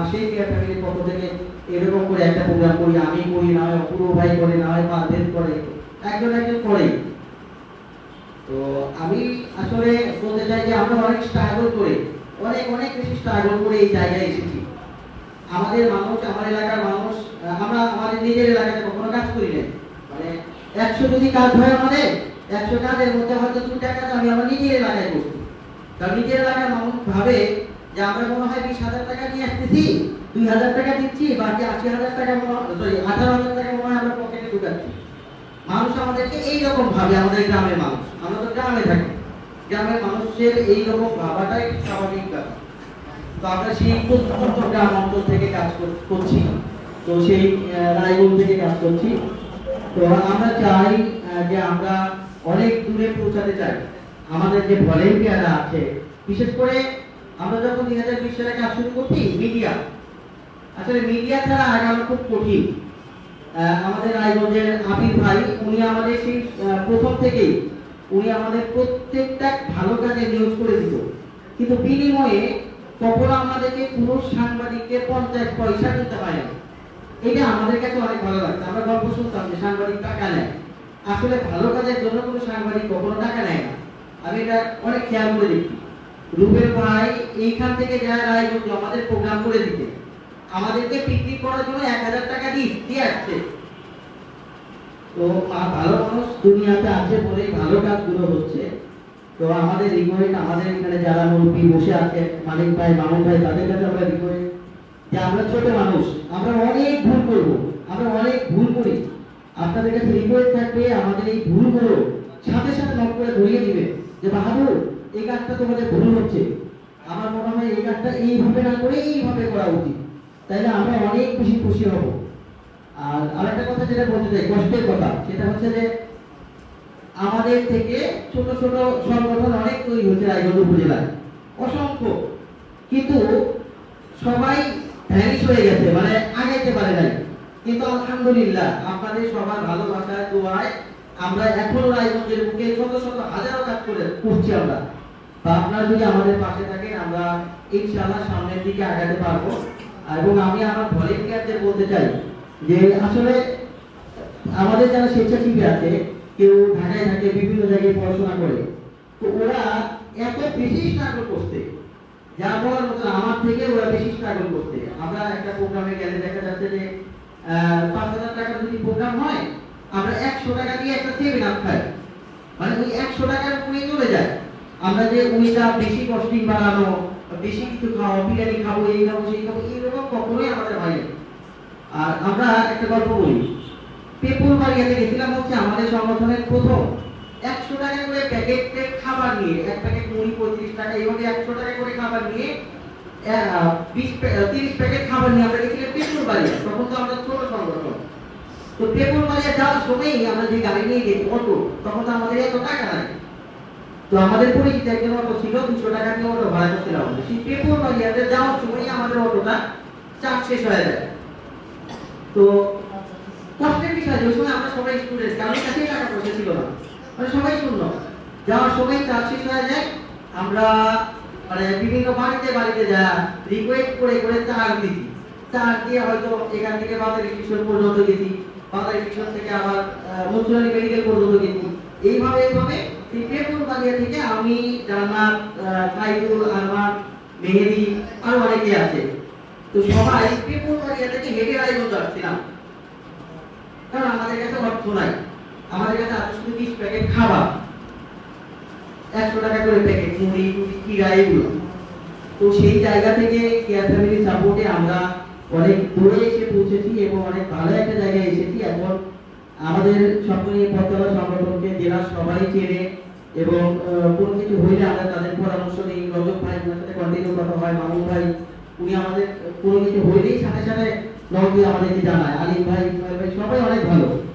মাসেই কেয়ার ফ্যামিলির পক্ষ থেকে এরকম করে একটা প্রোগ্রাম করি, আমি করি, না হয় অপূর্ব ভাই করে, না হয় পারভেজ করে, একজন একজন করেই। তো আমি আসলে বলতে চাই যে আমরা অনেক স্ট্রাগল করে, অনেক অনেক বেশি স্ট্রাগল করে এই জায়গায় এসেছি। আমাদের মানুষ, আমার এলাকার মানুষ আমরা আমাদের নিজের এলাকাতে কখনো কাজ করি না মানে একশো যদি কাজ হয় আমাদের, একশো কাজের মধ্যে হয়তো দুটা কাজ আমি আমার নিজের এলাকায় করছি। কারণ নিজের এলাকার মানুষ ভাবে যে আমরা মনে হয় বিশ হাজার টাকা নিয়ে আসতেছি, দুই হাজার টাকা দিচ্ছি, বাকি আশি হাজার টাকা সরি আঠারো হাজার টাকা মনে হয় আমরা পকেটে ঢুকাচ্ছি। মানুষ আমাদেরকে এইরকম ভাবে আমাদের গ্রামের মানুষ, আমরা তো গ্রামে থাকি। গ্রামের মানুষের এইরকম ভাবাটাই স্বাভাবিক ব্যাপার। তো আমরা সেই প্রত্যন্ত গ্রাম অঞ্চল থেকে কাজ করছি, তো সেই রায়গঞ্জ থেকে কাজ করছি। তো আমরা চাই যে আমরা অনেক দূরে পৌঁছাতে চাই। আমাদের যে ভলেন্টিয়াররা আছে, বিশেষ করে আমরা যখন দুই হাজার বিশ সালে কাজ শুরু করছি, মিডিয়া। আসলে মিডিয়া ছাড়া আগানো খুব কঠিন। আমাদের রায়গঞ্জের আবির ভাই, উনি আমাদের সেই প্রথম থেকেই, উনি আমাদের প্রত্যেকটা ভালো কাজে নিউজ করে দিত। কিন্তু বিনিময়ে কখনো আমাদেরকে কোনো সাংবাদিককে পঞ্চাশ পয়সা দিতে হয় না। এটা আমাদের কাছে অনেক ভালো লাগছে। আমরা গল্প শুনতাম যে সাংবাদিক টাকা নেয়। আসলে ভালো কাজের জন্য কোনো সাংবাদিক কখনো টাকা নেয় না। আমি এটা অনেক খেয়াল করে দেখি। রুবেল ভাই, এইখান থেকে যায় রায়গঞ্জ আমাদের প্রোগ্রাম করে দিতে। আমাদেরকে পিকনিক করার জন্য এক হাজার টাকা দিয়ে দিয়ে আসছে। তো ভালো মানুষ দুনিয়াতে আছে বলেই ভালো কাজগুলো হচ্ছে। তো আমাদের রিকোয়েস্ট আমাদের এখানে যারা মুরব্বী বসে আছে, মালিক ভাই, মামুন ভাই, তাদের কাছে আমরা রিকোয়েস্ট যে আমরা ছোট মানুষ, আমরা অনেক ভুল করব, আমরা অনেক ভুল করি। আপনাদের কাছে রিকোয়েস্ট থাকবে, আমাদের এই ভুলগুলো সাথে সাথে নক করে ধরিয়ে দিবে যে, বাহাদুর এই কাজটা তোমাদের ভুল হচ্ছে। আমার মনে হয় এই কাজটা এইভাবে না করে এইভাবে করা উচিত। তাইলে আমরা অনেক বেশি খুশি হব। আর আরেকটা কথা যেটা বলতে চাই, কষ্টের কথা, সেটা হচ্ছে যে আমাদের থেকে ছোট ছোট সংগঠন অনেক তৈরি হচ্ছে রায়গঞ্জ উপজেলায়। অসংখ্য। কিন্তু সবাই ভ্যানিশ হয়ে গেছে মানে আগাইতে পারে নাই। কিন্তু আলহামদুলিল্লাহ, আপনাদের সবার ভালোবাসায় দোয়ায় আমরা এখনও রায়গঞ্জের বুকে শত শত হাজারো কাজ করে করছি আমরা। বা আপনারা যদি আমাদের পাশে থাকেন, আমরা ইনশাআল্লাহ সামনের দিকে আগাতে পারব। এবং আমি আমার ভলেন্টিয়ারদের বলতে চাই যে, আসলে আমাদের যারা স্বেচ্ছাসেবী আছে, কেউ ঢাকায় থাকে, বিভিন্ন জায়গায় পড়াশোনা করে, তো ওরা এত বেশি স্ট্রাগল করতে যা বলার মতো আমার থেকে ওরা বেশি স্ট্রাগল করতে আমরা একটা প্রোগ্রামে গেলে দেখা যাচ্ছে যে পাঁচ হাজার টাকার যদি প্রোগ্রাম হয়, আমরা একশো টাকা দিয়ে একটা আপ খাই। মানে ওই একশো টাকার উপরেই চলে যায়। আমরা যে ওইটা বেশি কস্টিং বানানো বেশি কিছু খাওয়া বিরিয়ানি খাব, এই খাব, সেই খাব, এইরকম কখনোই আমাদের হয় আর আমরা একটা গল্প বলি, পেপুর বাড়িয়াতে গেছিলাম হচ্ছে আমাদের সংগঠনের প্রথম। একশো টাকা করে প্যাকেটে খাবার নিয়ে, এক প্যাকেট মুড়ি পঁয়ত্রিশ টাকা এইভাবে একশো টাকা করে খাবার নিয়ে বিশ তিরিশ প্যাকেট খাবার নিয়ে আমরা গেছিলাম পেপুর বাড়িয়া, তখন তো আমরা ছোট সংগঠন। তো পেপুর বাড়িয়া যাওয়ার সময়ই আমরা যে গাড়ি নিয়ে গেছি, অটো, তখন তো আমাদের এত টাকা নাই তো আমাদের পরিচিত একজন অটো ছিল, দুশো টাকা দিয়ে অটো ভাড়া করছিলাম সেই পেপুর বাড়িয়াতে যাওয়ার সময়ই আমাদের অটোটা চার্জ শেষ হয়ে যায়। তো কষ্টের বিষয় ওই সময় আমরা সবাই স্টুডেন্ট কারোর কাছেই টাকা পয়সা ছিল না। মানে সবাই শূন্য। যাওয়ার সময় চার্জ শেষ হয়ে যায়, আমরা মানে বিভিন্ন বাড়িতে বাড়িতে যা রিকোয়েস্ট করে করে চার দিছি। চার দিয়ে হয়তো এখান থেকে বাজার স্টেশন পর্যন্ত গেছি, বাজার স্টেশন থেকে আবার মচুরালি মেডিকেল পর্যন্ত গেছি। এইভাবে এইভাবে এই থেকে আমি জান্নাত সাইদুল, আরমান, মেহেদি, আরও অনেকে আছে। তো সবাই পেট্রোল বাজার থেকে হেঁটে রায়গঞ্জ আসছিলাম। কারণ আমাদের কাছে অর্থ নাই। আমাদের কাছে আছে শুধু বিশ প্যাকেট খাবার। একশো টাকা করে প্যাকেট, মুড়ি টুড়ি কিরা এগুলো। তো সেই জায়গা থেকে কেয়ার ফ্যামিলি সাপোর্টে আমরা অনেক দূরে এসে পৌঁছেছি এবং অনেক ভালো একটা জায়গায় এসেছি। এখন আমাদের সকলে পতাকা সংগঠনকে জেলার সবাই চেনে। এবং কোন কিছু হইলে আমরা তাদের পরামর্শ নিই রজব ভাই সাথে কন্টিনিউ কথা হয়, মামুন ভাই, উনি আমাদের কোনো কিছু হইলেই সাথে সাথে দিয়ে আমাদেরকে জানায়। আলিম ভাই ভাই, সবাই অনেক ভালো।